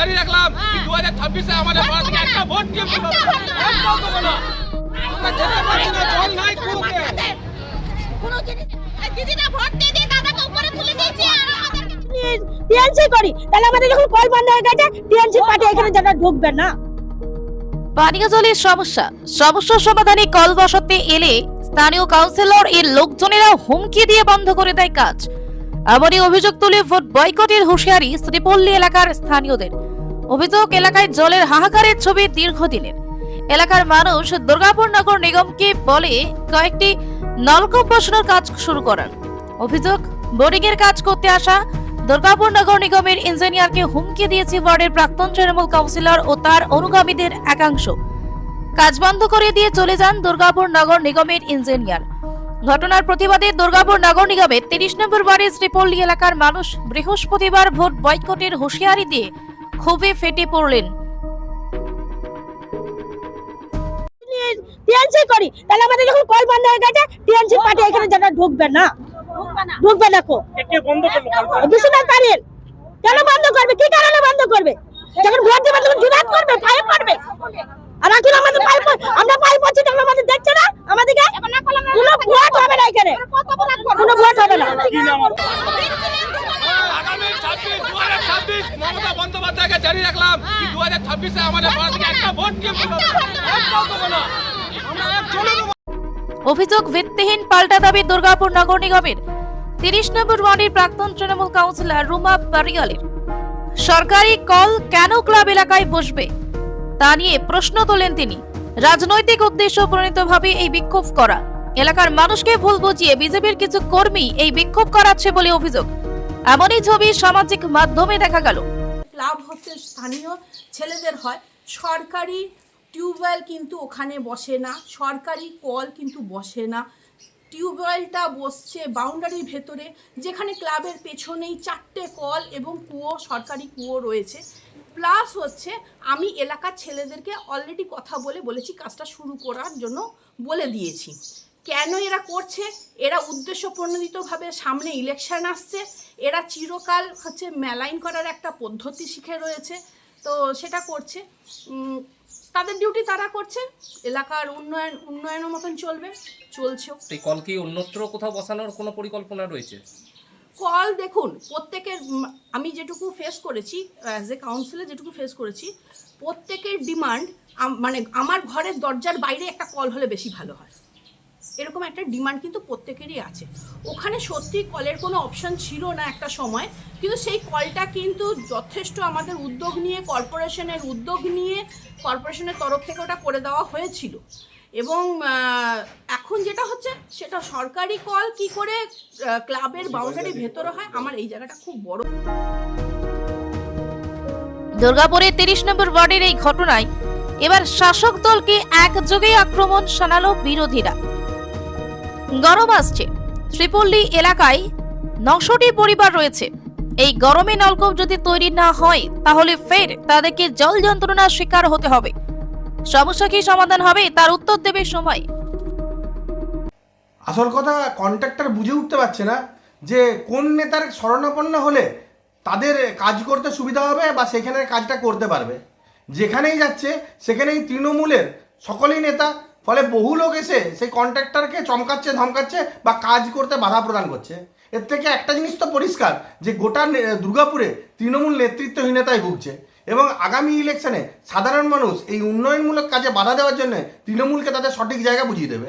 জারি রাখলাম। দু হাজার ছাব্বিশে আমাদের পাড়া থেকে একটা ভোট জল নাই দিয়ে দিয়ে দাদাকে উপরে তুলে দিয়েছে আর আমাদেরকে টিএনসি করি। তাহলে আমাদের যখন কল বন্ধ হয়ে গেছে টিএনসি পার্টি এখানে যারা ঢুকবে না। পানীয় জলের সমস্যা। সমস্যা সমাধানে কল বসাতে এলে স্থানীয় কাউন্সিলর এর লোকজনেরা হুমকি দিয়ে বন্ধ করে দেয় কাজ। এমনই অভিযোগ তুলে ভোট বয়কটের হুঁশিয়ারি শ্রীপল্লী এলাকার স্থানীয়দের। অভিযোগ, এলাকায় জলের হাহাকারের ছবি দীর্ঘদিনের। এলাকার মানুষ দুর্গাপুর নগর নিগমকে বলে কয়েকটি নলকূপ বসানোর কাজ শুরু করার। অভিযোগ বোরিং এর কাজ করতে আসা দুর্গাপুর নগর নিগমের ইঞ্জিনিয়ারকে হুমকি দিয়েছে ওয়ার্ডের প্রাক্তন তৃণমূল কাউন্সিলর ও তার অনুগামীদের একাংশ। কাজ বন্ধ করে দিয়ে চলে যান দুর্গাপুর নগর নিগমের ইঞ্জিনিয়ার। ঘটনার প্রতিবাদে দুর্গাপুর নগর নিগমের তিরিশ নম্বর ওয়ার্ডের শ্রীপল্লী এলাকার মানুষ বৃহস্পতিবার ভোট বয়কটের হুঁশিয়ারি দিয়ে ক্ষোভে ফেটে পড়লেন। টিএনসি করি। তাহলে আমাদের যখন কল বন্ধ হয়ে গেছে টিএনসি পার্টি এখানে যারা ঢুকবে না। ঢুকবে না কো। বিশ্বনাথ পারেন কেন বন্ধ করবে? কি কারণে বন্ধ করবে? যখন ভোট দেবে তখন জুরাত করবে পায়ে পড়বে আর এখন আমাদের পায়ে আমরা পায়ে পড়ছি তখন আমাদের দেখছে না? আমাদেরকে কোনো ভোট হবে না এখানে। কোনো ভোট হবে না। আগামী ছাব্বিশ দু হাজার ছাব্বিশ মমতা বন্দ্যোপাধ্যায়কে জারি রাখলাম দু হাজার ছাব্বিশে আমাদের পাড়া থেকে একটা ভোট কেউ অভিযোগ ভিত্তিহীন পাল্টা দাবি দুর্গাপুর নগর নিগমের। তিরিশ নম্বর ওয়ার্ডের প্রাক্তন তৃণমূল কাউন্সিলর রুমা পারিয়ালের সরকারি কল কেন ক্লাব এলাকায় বসবে? তা নিয়ে প্রশ্ন তোলেন তিনি। রাজনৈতিক উদ্দেশ্য প্রণীতভাবে এই বিক্ষোভ করা। এলাকার মানুষকে ভুল বুঝিয়ে বিজেপির কিছু কর্মী এই বিক্ষোভ করাচ্ছে বলে অভিযোগ। এমনই ছবি সামাজিক মাধ্যমে দেখা গেল। ক্লাব হচ্ছে স্থানীয় ছেলেদের হয়। সরকারি টিউবওয়েল কিন্তু ওখানে বসে না, সরকারি কল কিন্তু বসে না। টিউবওয়েলটা বসছে বাউন্ডারির ভেতরে, যেখানে ক্লাবের পেছনেই চারটে কল এবং কুয়ো, সরকারি কুয়ো রয়েছে। প্লাস হচ্ছে আমি এলাকার ছেলেদেরকে অলরেডি কথা বলে বলেছি, কাজটা শুরু করার জন্য বলে দিয়েছি। কেন এরা করছে? এরা উদ্দেশ্য প্রণোদিতভাবে সামনে ইলেকশন আসছে। এরা চিরকাল হচ্ছে মেলাইন করার একটা পদ্ধতি শিখে রয়েছে। তো সেটা করছে। তাদের ডিউটি তারা করছে। এলাকার উন্নয়ন উন্নয়নের মতন চলবে চলছেও। এই কল কি অন্যত্র কোথাও বসানোর কোনো পরিকল্পনা রয়েছে? কল দেখুন প্রত্যেকের আমি যেটুকু ফেস করেছি অ্যাজ এ কাউন্সিলর যেটুকু ফেস করেছি প্রত্যেকের ডিমান্ড মানে আমার ঘরের দরজার বাইরে একটা কল হলে বেশি ভালো হয়। এরকম একটা ডিমান্ড কিন্তু প্রত্যেকেরই আছে। ওখানে সত্যি কলের কোনো অপশান ছিল না একটা সময়, কিন্তু সেই কলটা কিন্তু যথেষ্ট আমাদের উদ্যোগ নিয়ে, কর্পোরেশনের উদ্যোগ নিয়ে, কর্পোরেশনের তরফ থেকে ওটা করে দেওয়া হয়েছিল। এবং এখন যেটা হচ্ছে, সেটা সরকারি কল কি করে ক্লাবের বাউন্ডারি ভেতরে হয়, আমার এই জায়গাটা খুব বড়। দুর্গাপুরের তিরিশ নম্বর ওয়ার্ডের এই ঘটনায় এবার শাসক দলকে একযোগে আক্রমণ শানালো বিরোধীরা। গরম আসছে। শ্রীপল্লী এলাকায় নশোটি পরিবার রয়েছে। এই গরমে নলকূপ যদি তৈরি না হয়, তাহলে ফের তাদেরকে জল যন্ত্রণার শিকার হতে হবে। সমস্যা কি সমাধান হবে, তার উত্তর দেবে সময়। আসল কথা কন্ট্রাক্টর বুঝে উঠতে পারছে না যে কোন নেতার শরণাপন্ন হলে তাদের কাজ করতে সুবিধা হবে বা সেখানে কাজটা করতে পারবে। যেখানেই যাচ্ছে, সেখানেই তৃণমূলের সকলেই নেতা ফলে বহু লোক এসে সেই কন্ট্রাক্টরকে চমকাচ্ছে, ধমকাচ্ছে বা কাজ করতে বাধা প্রদান করছে। এর থেকে একটা জিনিস তো পরিষ্কার যে গোটা দুর্গাপুরে তৃণমূল নেতৃত্বহীনতায় ভুগছে এবং আগামী ইলেকশনে সাধারণ মানুষ এই উন্নয়নমূলক কাজে বাধা দেওয়ার জন্য তৃণমূলকে তাদের সঠিক জায়গা বুঝিয়ে দেবে।